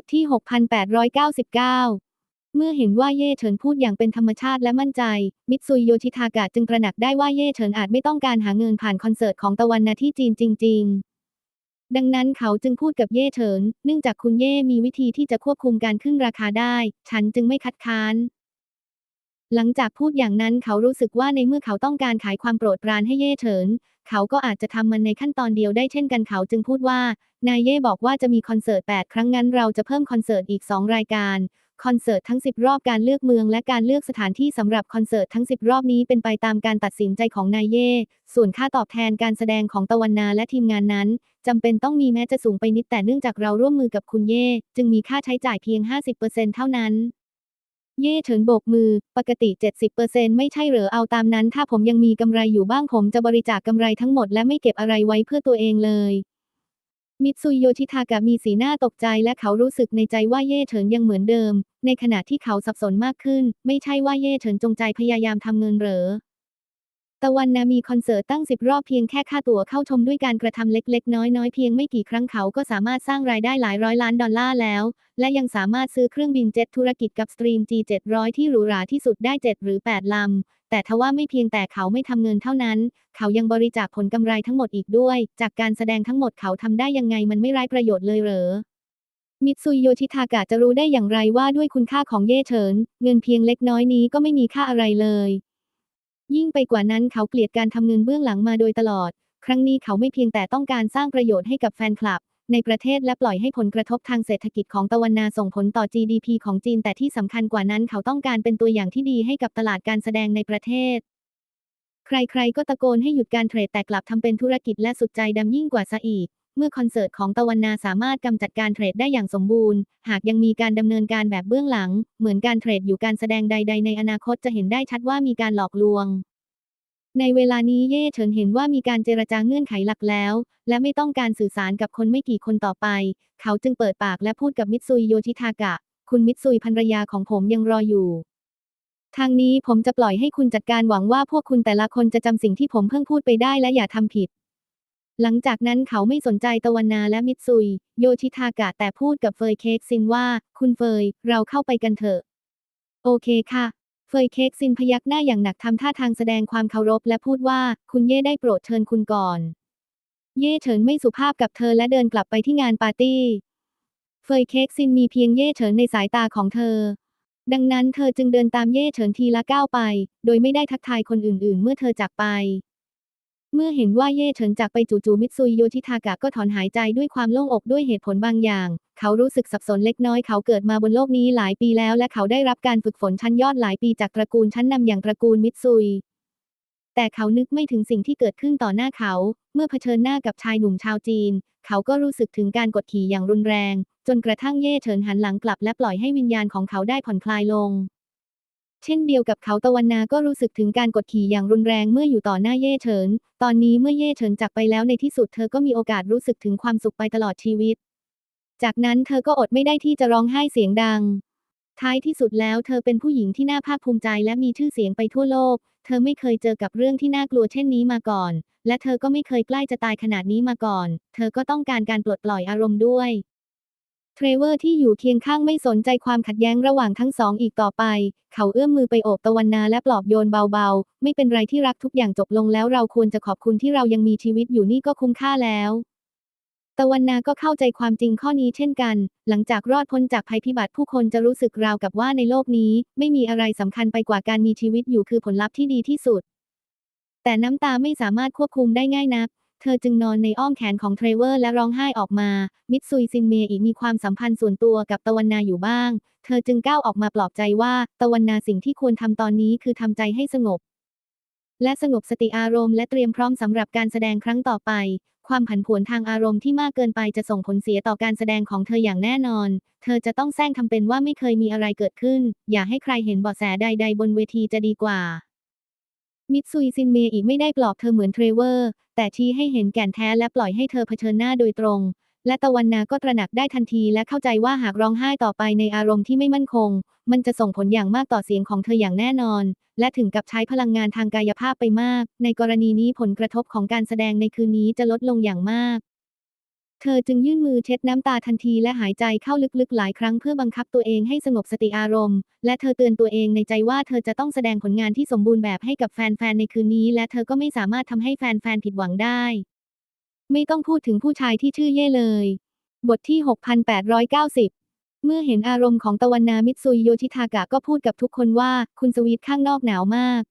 ทที่ 6899 เมื่อเห็นว่าเย่เฉินพูดอย่างเป็นธรรมชาติและมั่นใจ มิตซุยโยชิทากะจึงตระหนักได้ว่าเย่เฉินอาจไม่ต้องการหาเงินผ่านคอนเสิร์ตของตะวันนาที่จีนจริง ๆดังนั้นเขาจึงพูดกับเย่เฉิน เนื่องจากคุณเย่มีวิธีที่จะควบคุมการขึ้นราคาได้ ฉันจึงไม่คัดค้าน หลังจากพูดอย่างนั้นเขารู้สึกว่าในเมื่อเขาต้องการขายความโปรดปรานให้เย่เฉิน เขาก็อาจจะทำมันในขั้นตอนเดียวได้เช่นกันเขาจึงพูดว่า นายเย่บอกว่าจะมีคอนเสิร์ต 8 ครั้งงั้นเราจะเพิ่มคอนเสิร์ตอีก 2 รายการคอนเสิร์ตทั้ง 10 รอบการเลือกเมืองและการเลือกสถานที่สำหรับคอนเสิร์ตทั้ง 10 รอบนี้เป็นไปตามการตัดสินใจของนายเย่ ส่วนค่าตอบแทนการแสดงของตะวันนาและทีมงานนั้นจำเป็นต้องมีแม้จะสูงไปนิดแต่เนื่องจากเราร่วมมือกับคุณเย่ จึงมีค่าใช้จ่ายเพียง 50%เท่านั้น เย่เฉินโบกมือ ปกติ 70%ไม่ใช่เหรอเอาตามนั้น ถ้าผมยังมีกำไรอยู่บ้างผมจะบริจาคกำไรทั้งหมดและไม่เก็บอะไรไว้เพื่อตัวเองเลย มิตซุยโยชิทากะมีสีหน้าตกใจและเขารู้สึกในใจว่าเย่เฉินยังเหมือนเดิม ในขณะที่เขาสับสนมากขึ้น ไม่ใช่ว่าเย่เฉินจงใจพยายามทำเงินเหรอ ตะวันนามีคอนเสิร์ตตั้งสิบรอบเพียงแค่ค่าตั๋วเข้าชมด้วยการกระทำเล็ก ๆ น้อยๆเพียงไม่กี่ครั้งเขาก็สามารถสร้างรายได้หลายร้อยล้านดอลลาร์แล้ว และยังสามารถซื้อเครื่องบินเจ็ตธุรกิจกับสตรีม G700 ที่หรูหราที่สุดได้ 7 หรือ 8 ลำ แต่ทว่าไม่เพียงแต่เขาไม่ทำเงินเท่านั้น เขายังบริจาคผลกำไรทั้งหมดอีกด้วย จากการแสดงทั้งหมดเขาทำได้ยังไงมันไม่ไร้ประโยชน์เลยเหรอมิตซุยโยชิทากะจะรู้ได้อย่างไรว่าด้วยคุณค่าของเย่เฉิน เงินเพียงเล็กน้อยนี้ก็ไม่มีค่าอะไรเลย ยิ่งไปกว่านั้นเขาเกลียดการทำเงินเบื้องหลังมาโดยตลอด ครั้งนี้เขาไม่เพียงแต่ต้องการสร้างประโยชน์ให้กับแฟนคลับ ในประเทศและปล่อยให้ผลกระทบทางเศรษฐกิจของตะวันนาส่งผลต่อ GDP ของจีน แต่ที่สำคัญกว่านั้นเขาต้องการเป็นตัวอย่างที่ดีให้กับตลาดการแสดงในประเทศ ใครๆ ก็ตะโกนให้หยุดการเทรดแต่กลับทำเป็นธุรกิจและสุดใจดำยิ่งกว่าซะอีก เมื่อคอนเสิร์ตของตะวันนาสามารถกำจัดการเทรดได้อย่างสมบูรณ์ หากยังมีการดำเนินการแบบเบื้องหลัง เหมือนการเทรดอยู่การแสดงใด ๆ ในอนาคตจะเห็นได้ชัดว่ามีการหลอกลวง ในเวลานี้เย่เฉินเห็นว่ามีการเจรจาเงื่อนไขหลักแล้ว และไม่ต้องการสื่อสารกับคนไม่กี่คนต่อไป เขาจึงเปิดปากและพูดกับมิตซุยโยชิทากะ คุณมิตซุยภรรยาของผมยังรออยู่ทางนี้ผมจะปล่อยให้คุณจัดการหวังว่าพวกคุณแต่ละคนจะจำสิ่งที่ผมเพิ่งพูดไปได้และอย่าทำผิด หลังจากนั้นเขาไม่สนใจตะวันนาและมิตซุย โยชิทากะแต่พูดกับเฟยเค้กซินว่า คุณเฟย เราเข้าไปกันเถอะ โอเคค่ะ เฟยเค้กซินพยักหน้าอย่างหนักทำท่าทางแสดงความเคารพและพูดว่า คุณเย่ได้โปรดเชิญคุณก่อน เย่เฉินไม่สุภาพกับเธอและเดินกลับไปที่งานปาร์ตี้ เฟยเค้กซินมีเพียงเย่เฉินในสายตาของเธอ ดังนั้นเธอจึงเดินตามเย่เฉินทีละก้าวไป โดยไม่ได้ทักทายคนอื่น ๆ เมื่อเธอจากไป เมื่อเห็นว่าเย่เฉินจากไปจู่ๆมิตซุยโยชิทากะก็ถอนหายใจด้วยความโล่งอกด้วยเหตุผลบางอย่าง เขารู้สึกสับสนเล็กน้อยเขาเกิดมาบนโลกนี้หลายปีแล้ว และเขาได้รับการฝึกฝนชั้นยอดหลายปีจากตระกูลชั้นนำอย่างตระกูลมิตซุย แต่เขานึกไม่ถึงสิ่งที่เกิดขึ้นต่อหน้าเขา เมื่อเผชิญหน้ากับชายหนุ่มชาวจีน เขาก็รู้สึกถึงการกดขี่อย่างรุนแรง จนกระทั่งเย่เฉินหันหลังกลับและปล่อยให้วิญญาณของเขาได้ผ่อนคลายลง เช่นเดียวกับเขาตะวันนาก็รู้สึกถึงการกดขี่อย่างรุนแรงเมื่ออยู่ต่อหน้าเย่เฉิน ตอนนี้เมื่อเย่เฉินจากไปแล้วในที่สุดเธอก็มีโอกาสรู้สึกถึงความสุขไปตลอดชีวิต จากนั้นเธอก็อดไม่ได้ที่จะร้องไห้เสียงดัง ท้ายที่สุดแล้วเธอเป็นผู้หญิงที่น่าภาคภูมิใจและมีชื่อเสียงไปทั่วโลก เธอไม่เคยเจอกับเรื่องที่น่ากลัวเช่นนี้มาก่อน และเธอก็ไม่เคยใกล้จะตายขนาดนี้มาก่อน เธอก็ต้องการการปลดปล่อยอารมณ์ด้วย เทรเวอร์ที่อยู่เคียงข้างไม่สนใจความขัดแย้งระหว่างทั้งสองอีกต่อไป เขาเอื้อมมือไปโอบตะวันนาและปลอบโยนเบาๆ ไม่เป็นไรที่รักทุกอย่างจบลงแล้วเราควรจะขอบคุณที่เรายังมีชีวิตอยู่นี่ก็คุ้มค่าแล้ว ตะวันนาก็เข้าใจความจริงข้อนี้เช่นกัน หลังจากรอดพ้นจากภัยพิบัติผู้คนจะรู้สึกราวกับว่าในโลกนี้ ไม่มีอะไรสำคัญไปกว่าการมีชีวิตอยู่คือผลลัพธ์ที่ดีที่สุด แต่น้ำตาไม่สามารถควบคุมได้ง่ายนัก เธอจึงนอนในอ้อมแขนของเทรเวอร์และร้องไห้ออกมา มิตซุยซินเมอีกมีความสัมพันธ์ส่วนตัวกับตะวันนาอยู่บ้าง เธอจึงก้าวออกมาปลอบใจว่า ตะวันนาสิ่งที่ควรทำตอนนี้คือทำใจให้สงบ และสงบสติอารมณ์และเตรียมพร้อมสำหรับการแสดงครั้งต่อไป ความผันผวนทางอารมณ์ที่มากเกินไปจะส่งผลเสียต่อการแสดงของเธออย่างแน่นอน เธอจะต้องแซงทำเป็นว่าไม่เคยมีอะไรเกิดขึ้น อย่าให้ใครเห็นเบาะแสใด ๆ บนเวทีจะดีกว่า มิตซุยซินเมอีกไม่ได้ปลอบเธอเหมือนเทรเวอร์ แต่ชี้ให้เห็นแก่นแท้และปล่อยให้เธอเผชิญหน้าโดยตรง และตะวันนาก็ตระหนักได้ทันทีและเข้าใจว่าหากร้องไห้ต่อไปในอารมณ์ที่ไม่มั่นคง มันจะส่งผลอย่างมากต่อเสียงของเธออย่างแน่นอน และถึงกับใช้พลังงานทางกายภาพไปมาก ในกรณีนี้ผลกระทบของการแสดงในคืนนี้จะลดลงอย่างมาก เธอจึงยื่นมือเช็ดน้ำตาทันทีและหายใจเข้าลึกๆหลายครั้งเพื่อบังคับตัวเองให้สงบสติอารมณ์ และเธอเตือนตัวเองในใจว่าเธอจะต้องแสดงผลงานที่สมบูรณ์แบบให้กับแฟนๆในคืนนี้ และเธอก็ไม่สามารถทำให้แฟนๆผิดหวังได้ ไม่ต้องพูดถึงผู้ชายที่ชื่อเย่เลย บทที่ 6890เมื่อเห็นอารมณ์ของตะวันนามิตซุยโยชิทากะก็พูดกับทุกคนว่า คุณสวีทข้างนอกหนาวมาก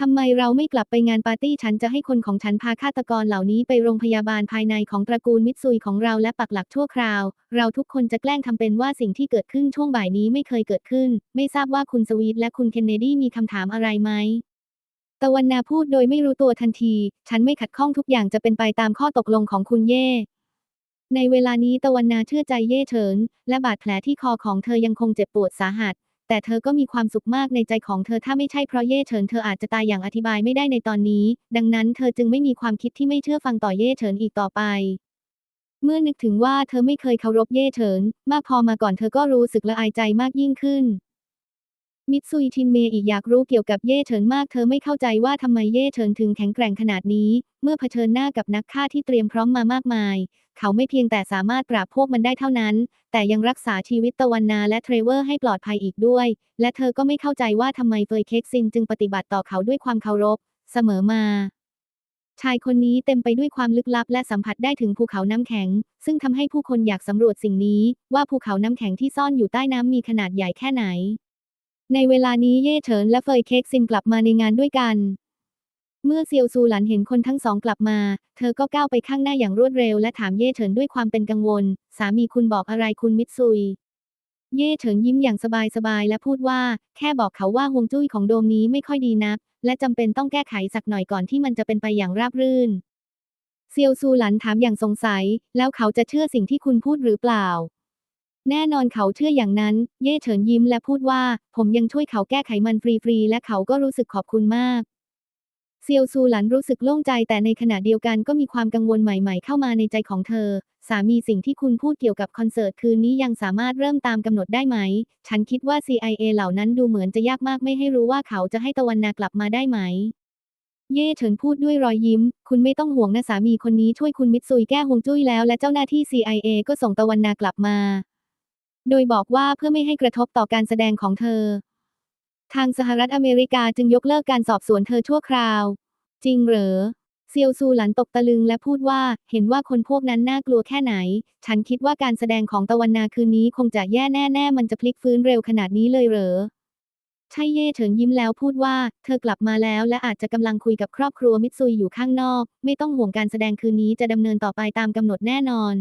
ทำไมเราไม่กลับไปงานปาร์ตี้ฉันจะให้คนของฉันพาฆาตกรเหล่านี้ไปโรงพยาบาลภายในของตระกูลมิตซุยของเราและปักหลักชั่วคราว เราทุกคนจะแกล้งทำเป็นว่าสิ่งที่เกิดขึ้นช่วงบ่ายนี้ไม่เคยเกิดขึ้น ไม่ทราบว่าคุณสวีทและคุณเคนเนดีมีคำถามอะไรไหมตะวันนาพูดโดยไม่รู้ตัวทันที ฉันไม่ขัดข้องทุกอย่างจะเป็นไปตามข้อตกลงของคุณเย่ในเวลานี้ตะวันนาเชื่อใจเย่เฉิน และบาดแผลที่คอของเธอยังคงเจ็บปวดสาหัส แต่เธอก็มีความสุขมากในใจของเธอถ้าไม่ใช่เพราะเย่เฉินเธออาจจะตายอย่างอธิบายไม่ได้ในตอนนี้ ดังนั้นเธอจึงไม่มีความคิดที่ไม่เชื่อฟังต่อเย่เฉินอีกต่อไป เมื่อนึกถึงว่าเธอไม่เคยเคารพเย่เฉิน มากพอมาก่อนเธอก็รู้สึกละอายใจมากยิ่งขึ้น มิตซุยชินเมย์อีกอยากรู้เกี่ยวกับเย่เฉินมากเธอไม่เข้าใจว่าทำไมเย่เฉินถึงแข็งแกร่งขนาดนี้ เมื่อเผชิญหน้ากับนักฆ่าที่เตรียมพร้อมมามากมาย เขาไม่เพียงแต่สามารถปราบพวกมันได้เท่านั้น แต่ยังรักษาชีวิตตะวันนาและเทรเวอร์ให้ปลอดภัยอีกด้วย และเธอก็ไม่เข้าใจว่าทำไมเฟยเค็กซินจึงปฏิบัติต่อเขาด้วยความเคารพ เสมอมา ชายคนนี้เต็มไปด้วยความลึกลับและสัมผัสได้ถึงภูเขาน้ำแข็ง ซึ่งทำให้ผู้คนอยากสำรวจสิ่งนี้ ว่าภูเขาน้ำแข็งที่ซ่อนอยู่ใต้น้ำมีขนาดใหญ่แค่ไหน ในเวลานี้เย่เฉินและเฟยเค้กซินกลับมาในงานด้วยกัน เมื่อเซียวซูหลันเห็นคนทั้งสองกลับมา เธอก็ก้าวไปข้างหน้าอย่างรวดเร็วและถามเย่เฉินด้วยความเป็นกังวล สามีคุณบอกอะไรคุณมิตซุย เย่เฉินยิ้มอย่างสบายๆและพูดว่า แค่บอกเขาว่าฮวงจุ้ยของโดมนี้ไม่ค่อยดีนัก และจำเป็นต้องแก้ไขสักหน่อยก่อนที่มันจะเป็นไปอย่างราบรื่น เซียวซูหลันถามอย่างสงสัย แล้วเขาจะเชื่อสิ่งที่คุณพูดหรือเปล่า แน่นอนเขาเชื่ออย่างนั้น เย่เฉินยิ้มและพูดว่า ผมยังช่วยเขาแก้ไขมันฟรีๆ และเขาก็รู้สึกขอบคุณมาก เซียวซูหลันรู้สึกโล่งใจแต่ในขณะเดียวกันก็มีความกังวลใหม่ๆ เข้ามาในใจของเธอ สามีสิ่งที่คุณพูดเกี่ยวกับคอนเสิร์ตคืนนี้ยังสามารถเริ่มตามกำหนดได้ไหม ฉันคิดว่า CIA เหล่านั้นดูเหมือนจะยากมากไม่ให้รู้ว่าเขาจะให้ตะวันนากลับมาได้ไหมเย่เฉินพูดด้วยรอยยิ้ม คุณไม่ต้องห่วงนะสามีคนนี้ช่วยคุณมิตซุยแก้ฮวงจุ้ยแล้วและเจ้าหน้าที่ CIA ก็ส่งตะวันนากลับมา โดยบอกว่าเพื่อไม่ให้กระทบต่อการแสดงของเธอ ทางสหรัฐอเมริกาจึงยกเลิกการสอบสวนเธอชั่วคราว จริงเหรอเซียวซูหลันตกตะลึงและพูดว่า เห็นว่าคนพวกนั้นน่ากลัวแค่ไหน ฉันคิดว่าการแสดงของตะวันนาคืนนี้คงจะแย่แน่ๆ มันจะพลิกฟื้นเร็วขนาดนี้เลยเหรอใช่เย่เฉินยิ้มแล้วพูดว่า เธอกลับมาแล้วและอาจจะกำลังคุยกับครอบครัวมิตซุยอยู่ข้างนอก ไม่ต้องห่วงการแสดงคืนนี้จะดำเนินต่อไปตามกำหนดแน่นอน